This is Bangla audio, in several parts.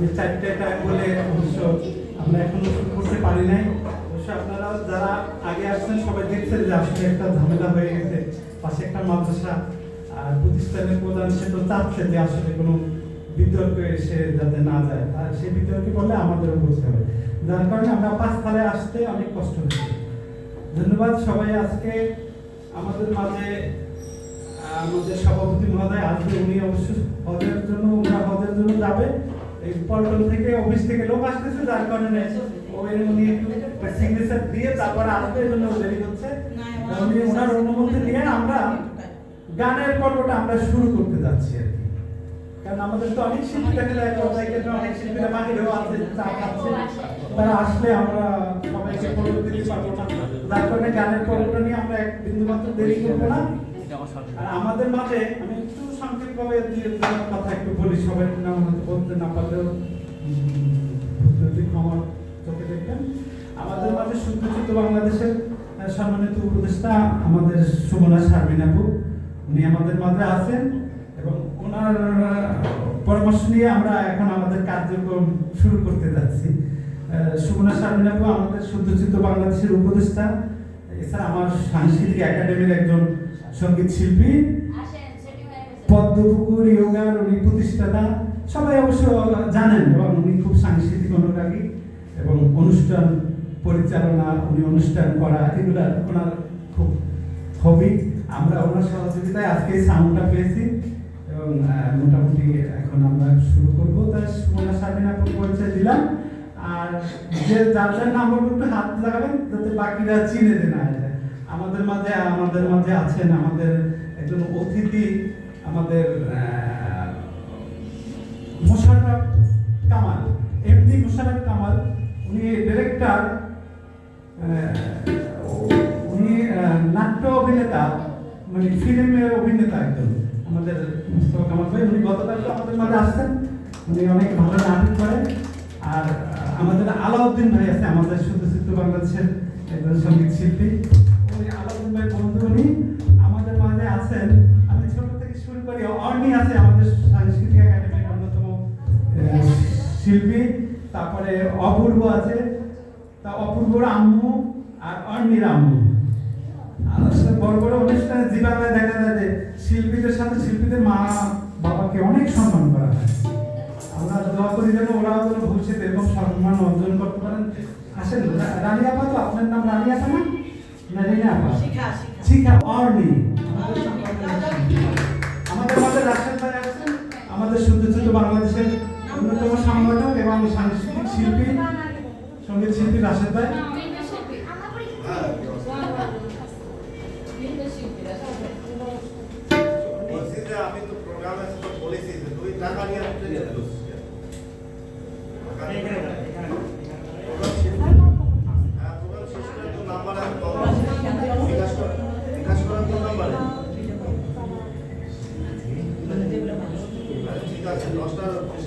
আমি চারটে টাইম বলে অবশ্য আমরা এখনও শুরু করতে পারি নাই। অবশ্য আপনারা যারা আগে আসছেন, সবাই দেখছেন যে আসলে একটা ঝামেলা হয়ে গেছে। পাশে একটা মাদ্রাসা, আর প্রতিষ্ঠানের প্রধান সে তো চাচ্ছে যে আসলে কোনো বিতর্ক এসে যাতে না যায়। আর সেই বিতর্কে করলে আমাদেরও বুঝতে হবে। যার কারণে আমরা পাঁচ তালে আসতে অনেক কষ্ট হচ্ছে ধন্যবাদ সবাই আজকে আমাদের মাঝে আমাদের সভাপতি মহোদয় আসবে, উনি অবশ্য হজের জন্য ওনার হজের জন্য যাবে। এই পল্টন থেকে অফিস থেকে লোক আসতেছে, যার কারণে ওই উনি একটু সিগনেচার দিয়ে তারপরে আসবে জন্য দেরি হচ্ছে। উনি ওনার অনুমতি নিয়ে আমরা গানের পর্বটা আমরা শুরু করতে যাচ্ছি আর কি। কারণ আমাদের তো অনেক শিল্পী দেখা যায় অনেক শিল্পীরা বাহিরেও আছে চা খাচ্ছে। তারা আসলে আমরা সবাইকে ফলো দিতে পারব না যার কারণে গানের পর্বটা নিয়ে আমরা এক বিন্দু মাত্র দেরি করব না। আমাদের মাঝে আমি একটু সংক্ষেপভাবে দুই কথা একটু বলি। সবাই নাম হয়তো বলতে না পারলেও ক্ষমা চোখে দেখবেন। আমাদের মাঝে শুদ্ধচিত বাংলাদেশের সম্মানিত উপদেষ্টা আমাদের সুমনা শারমিন উনি আমাদের মাঝে আছেন এবং ওনার পরামর্শ নিয়ে আমরা এখন আমাদের কার্যক্রম শুরু করতে যাচ্ছি। সুমনা শারমিন আমাদের শুদ্ধচিত বাংলাদেশের উপদেষ্টা। এছাড়া আমার সাংস্কৃতিক একাডেমির একজন সংগীত শিল্পী পদ্মপুকুর ইয়োগার উনি প্রতিষ্ঠাতা সবাই অবশ্য জানেন এবং উনি খুব সাংস্কৃতিক অনুরাগী এবং অনুষ্ঠান পরিচালনা উনি অনুষ্ঠান করা এগুলা ওনার খুব হবি আমরা ওনার সহযোগিতায় আজকে সাউন্ডটা পেয়েছি এবং মোটামুটি এখন আমরা শুরু করব। তাই সুমনা সাবিন আপু পরিচয় দিলাম। আর যে যার যার নাম একটু হাত লাগাবেন যাতে বাকিরা চিনে দেন না। আমাদের মাঝে আমাদের মাঝে আছেন আমাদের একজন অতিথি আমাদের আহ, মোশাররফ কামাল এমডি মোশাররফ কামাল। উনি ডিরেক্টর উনি নাট্য অভিনেতা মানে ফিল্মের অভিনেতা আমাদের কামাল ভাই উনি গতকাল আমাদের মাঝে আসছেন। উনি অনেক ভালো নাটক করেন। আর আমাদের আলাউদ্দিন ভাই আছে আমাদের শুদ্ধচিত্র বাংলাদেশের একজন সংগীত শিল্পী। শিল্পী তারপরে অপূর্ব আছে। তা অপূর্বর আম্মু আর অর্নির আম্মু। বড় বড় অনুষ্ঠানে জি বাংলায় দেখা যায় যে শিল্পীদের সাথে শিল্পীদের মা বাবাকে অনেক সম্মান করা হয়। আমরা দোয়া করি যেন ওরাও যেন ভবিষ্যতে এরকম সম্মান অর্জন করতে পারেন। আসেন রানী আপা তো আপনার নাম রানী আপা না? রিনা আপা? শিখা আমাদের মাঝে রাশেদ ভাই আছেন আমাদের শুদ্ধ ছোট বাংলাদেশের অন্যতম সংগঠক এবং সাংস্কৃতিক শিল্পী সংগীত শিল্পী রাশেদ ভাই। আমি তো প্রোগ্রামে তো বলেছি যে তুই টাকা নিয়ে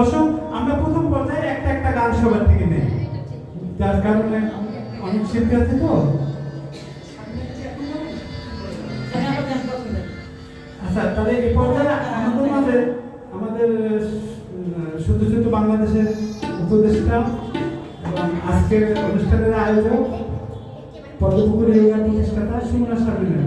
বসো, আমরা প্রথম পর্যায়ে একটা একটা গান সবার থেকে নেই। যার কারণে অনেক শিল্পী আছে তো। আচ্ছা তাহলে এই পর্যায়ে আমাদের মাঝে আমাদের শুধু শুধু বাংলাদেশের উপদেষ্টা এবং আজকের অনুষ্ঠানের আয়োজক পদ্মপুকুর ইউনিয়ন প্রতিষ্ঠাতা Sumana সাবিনের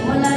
como la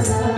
Thank you.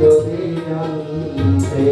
যদি জানতে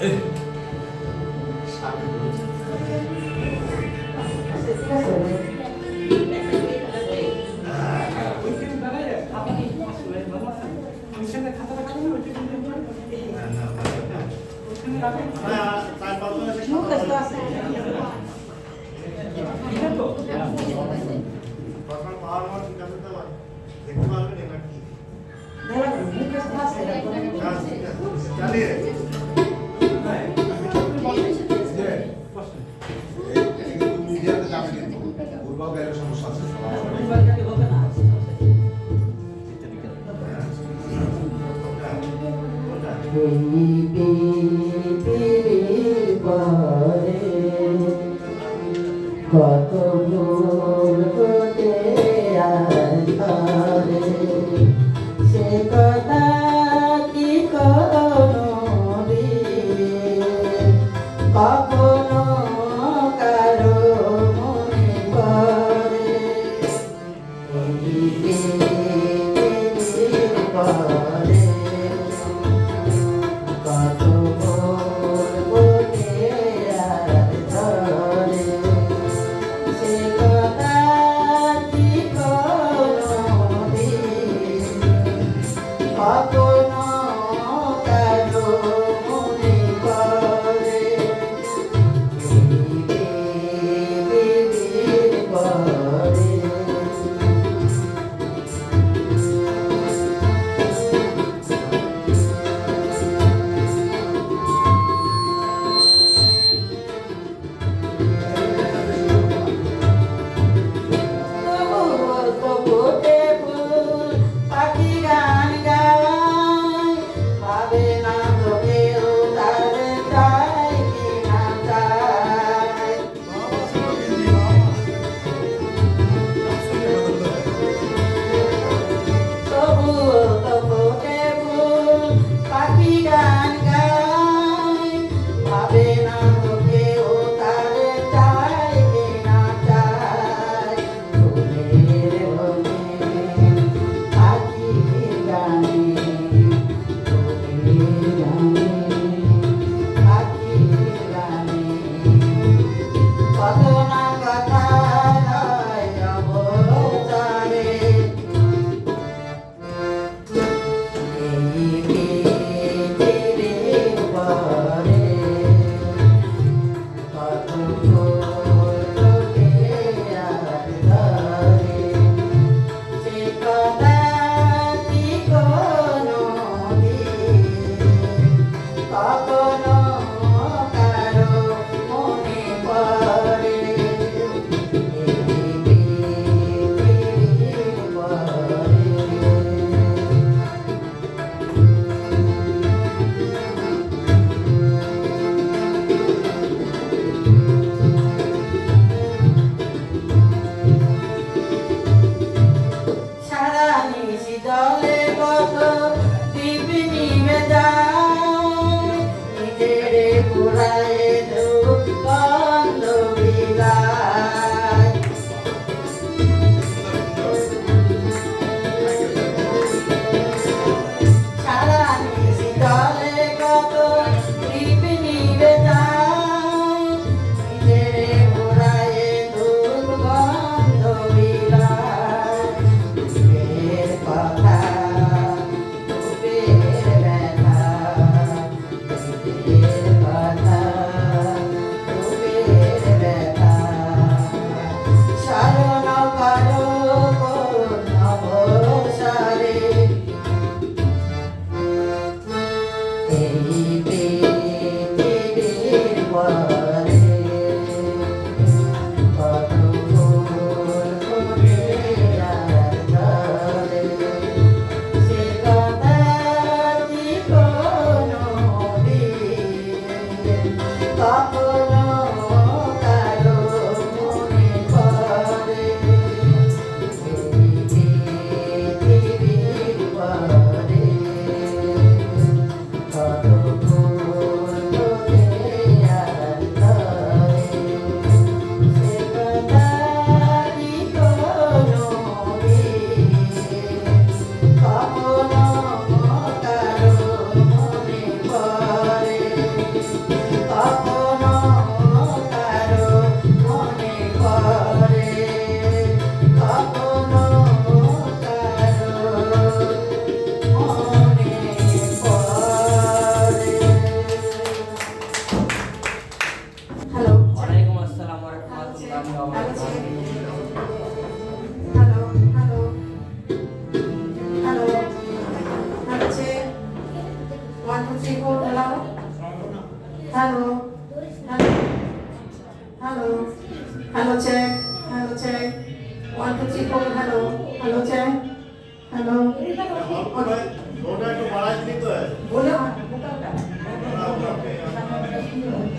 Eh. কত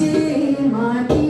my peace.